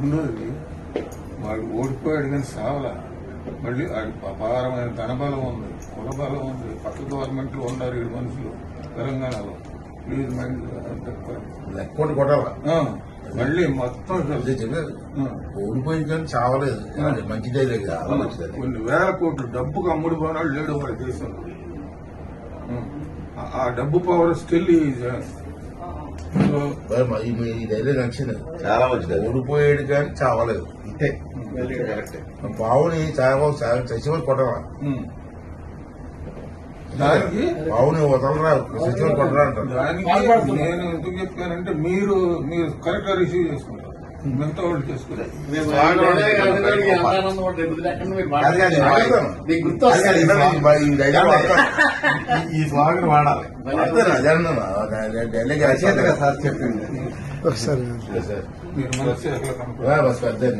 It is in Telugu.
రెండోది వాడు ఓడిపోయాడు కానీ సావలా. మళ్ళీ అపారమైన ధనబలం ఉంది కుల బలం ఉంది. పక్క గవర్నమెంట్లో ఉన్నారు ఏడు మనుషులు తెలంగాణలో. ప్లీజ్ మైండ్ మళ్ళీ మొత్తం ఓడిపోయింది కానీ చావలేదు. మంచిదే. కొన్ని వేల కోట్లు డబ్బుకు అమ్ముడు పోనాడు లేడు వాడి దేశంలో. ఆ- డబ్బు పవర్ స్టిల్ మరి ధైర్యం నచ్చింది. చాలా మంచిది. ఓడిపోయాడు కానీ చావలేదు. ఇంతే. కరెక్ట్. పావుని చావ చచ్చిపోయి కొట్టరా? దానికి పావుని వదలరా చచ్చిపోయి కొట్టరా అంటారు. దానికి నేను ఎందుకు చెప్పానంటే మీరు మీరు కరెక్ట్గా రిసీవ్ చేసుకుంటారు. మిగతా వాళ్ళు ఇలా ఈ స్వాగతం వాడాలి. అదే సార్ చెప్పింది ఒకసారి.